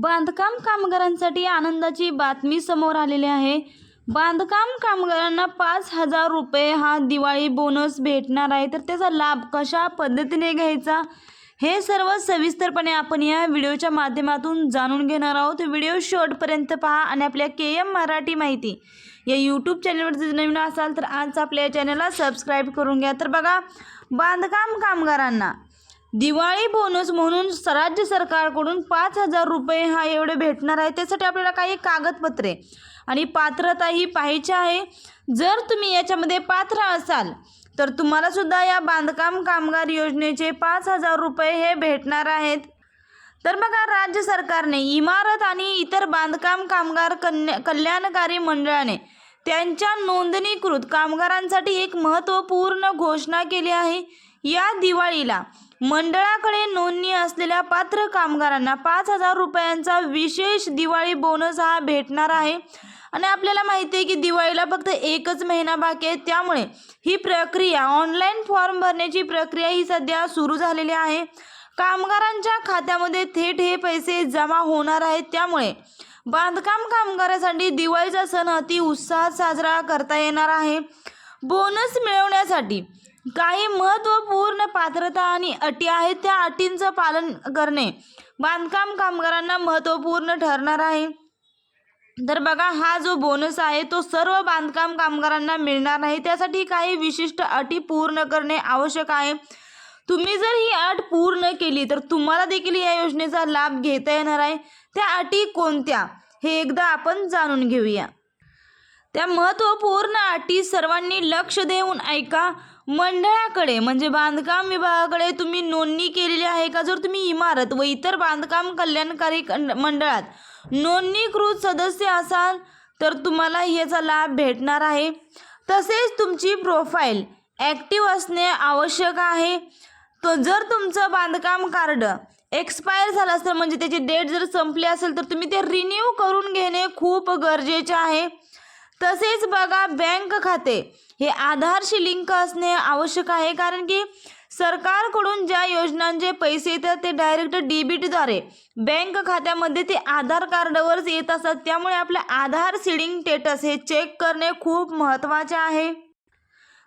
बांधकाम कामगारांसाठी आनंदाची बातमी समोर आलेली आहे. बांधकाम कामगारांना पाच हजार रुपये हा दिवाळी बोनस भेटणार आहे. तर त्याचा लाभ कशा पद्धतीने घ्यायचा? हे सर्व सविस्तरपणे आपण या व्हिडिओच्या माध्यमातून जाणून घेणार आहोत. व्हिडिओ शेवटपर्यंत पहा आणि आपल्या के एम मराठी माहिती या यूट्यूब चॅनलवर जर नवीन असाल तर आज आपल्या या चॅनलला सबस्क्राईब करून घ्या. तर बघा बांधकाम कामगारांना दिवाळी बोनस म्हणून स- राज्य सरकारकडून पाच हजार रुपये हा एवढे भेटणार आहे. त्यासाठी आपल्याला काही कागदपत्रे आणि पात्रता ही पाहायची आहे. जर तुम्ही याच्यामध्ये पात्र असाल तर तुम्हाला सुद्धा या बांधकाम कामगार योजनेचे पाच हजार रुपये हे भेटणार आहेत. तर बघा राज्य सरकारने इमारत आणि इतर बांधकाम कामगार कन्या कल्याणकारी मंडळाने त्यांच्या नोंदणीकृत कामगारांसाठी एक महत्त्वपूर्ण घोषणा केली आहे. या दिवाळीला मंडळाकडे नोंदणी असलेल्या पात्र कामगारांना पाच हजार रुपयांचा विशेष दिवाळी बोनस हा भेटणार आहे. आणि आपल्याला माहिती आहे की दिवाळीला फक्त एकच महिना बाकी आहे. त्यामुळे ही प्रक्रिया ऑनलाईन फॉर्म भरण्याची प्रक्रिया ही सध्या सुरू झालेली आहे. कामगारांच्या खात्यामध्ये थेट हे पैसे जमा होणार आहेत. त्यामुळे बांधकाम कामगारांसाठी दिवाळीचा सण अति उत्साहात साजरा करता येणार आहे. बोनस मिळवण्यासाठी काही महत्त्वपूर्ण पात्रता आणि अटी आहेत त्या अटींचं पालन करणे. बांधकाम कामगारांना महत्त्वपूर्ण ठरणार आहे. तर बघा हा जो बोनस आहे तो सर्व बांधकाम कामगारांना मिळणार नाही. त्यासाठी काही विशिष्ट अटी पूर्ण करणे आवश्यक आहे. तुम्ही जर ही अट पूर्ण केली तर तुम्हाला देखील या योजनेचा लाभ घेता येणार आहे. त्या अटी कोणत्या हे एकदा आपण जाणून घेऊया. त्या महत्त्वपूर्ण अटी सर्वांनी लक्ष देऊन ऐका. मंडळाकडे म्हणजे बांधकाम विभागाकडे तुम्ही नोंदणी केलेली आहे का? जर तुम्ही इमारत व इतर बांधकाम कल्याणकारी कंड- मंडळात नोंदणीकृत सदस्य असाल तर तुम्हाला याचा लाभ भेटणार आहे. तसेच तुमची प्रोफाईल ॲक्टिव्ह असणे आवश्यक आहे. तो जर तुमचं बांधकाम कार्ड एक्सपायर झालं असेल म्हणजे त्याची डेट जर संपली असेल तर तुम्ही ते रिन्यू करून घेणे खूप गरजेचे आहे. तसेच बघा बँक खाते. हे आधारशी लिंक असणे आवश्यक आहे कारण की सरकारकडून ज्या योजनांचे पैसे येतात ते डायरेक्ट डीबीटीद्वारे. बँक खात्यामध्ये ते आधार कार्डवरच येत असतात. त्यामुळे आपलं आधार सीडिंग स्टेटस हे चेक करणे खूप महत्त्वाचे आहे.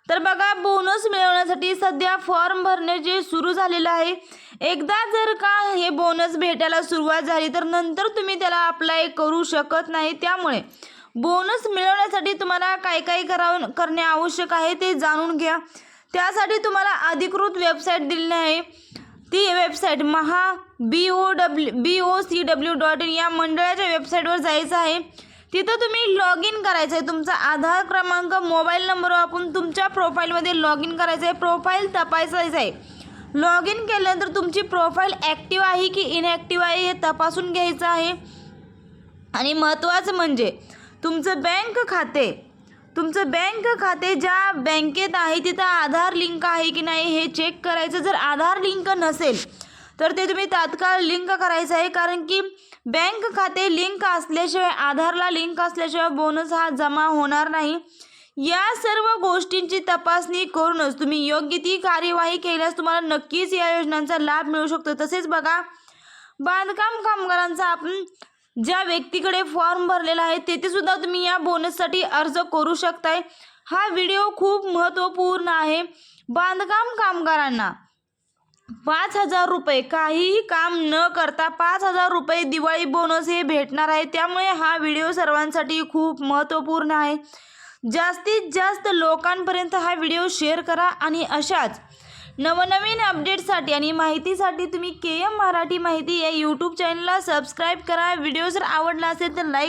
तर बघा बोनस मिळवण्यासाठी सध्या फॉर्म भरणे जे सुरू झालेलं आहे. एकदा जर का हे बोनस भेटायला सुरुवात झाली तर नंतर तुम्ही त्याला अप्लाय करू शकत नाही. त्यामुळे बोनस मिळवण्यासाठी तुम्हाला काय काय करावं करणे आवश्यक आहे ते जाणून घ्या. त्यासाठी तुम्हाला अधिकृत वेबसाईट दिलेली आहे. ती website Maha B O W B O C W dot in या मंडळाच्या वेबसाईटवर जायचं आहे. तिथं तुम्ही लॉग इन करायचं आहे. तुमचा आधार क्रमांक मोबाईल नंबर वापरून तुमच्या प्रोफाईलमध्ये लॉग इन करायचं आहे. प्रोफाईल तपासायचं आहे. लॉग इन केल्यानंतर तुमची प्रोफाईल ॲक्टिव्ह आहे की इनॲक्टिव्ह आहे हे तपासून घ्यायचं आहे. आणि महत्त्वाचं म्हणजे तुमचं बँक खाते. तुमचं बँक खाते ज्या बँकेत आहे तिथं आधार लिंक आहे की नाही हे चेक करायचं. जर आधार लिंक नसेल तर ते तुम्ही तात्काळ लिंक करायचं आहे. कारण की बँक खाते लिंक असल्याशिवाय आधारला लिंक असल्याशिवाय बोनस हा जमा होणार नाही. या सर्व गोष्टींची तपासणी करूनच तुम्ही योग्य ती कार्यवाही केल्यास तुम्हाला नक्कीच या योजनांचा लाभ मिळू शकतो. तसेच बघा बांधकाम कामगारांचा आपण ज्या व्यक्तीकडे फॉर्म भरलेला आहे तेथे सुद्धा तुम्ही या बोनससाठी अर्ज करू शकताय. हा व्हिडिओ खूप महत्त्वपूर्ण आहे. बांधकाम कामगारांना पाच हजार रुपये काहीही काम न करता पाच हजार रुपये दिवाळी बोनस हे भेटणार आहे. त्यामुळे हा व्हिडिओ सर्वांसाठी खूप महत्त्वपूर्ण आहे. जास्तीत जास्त लोकांपर्यंत हा व्हिडिओ शेअर करा आणि अशाच नवनवीन अपडेटसाठी आणि माहितीसाठी तुम्ही के एम मराठी माहिती या यूट्यूब चॅनलला सबस्क्राईब करा. व्हिडिओ जर आवडला असेल तर लाईक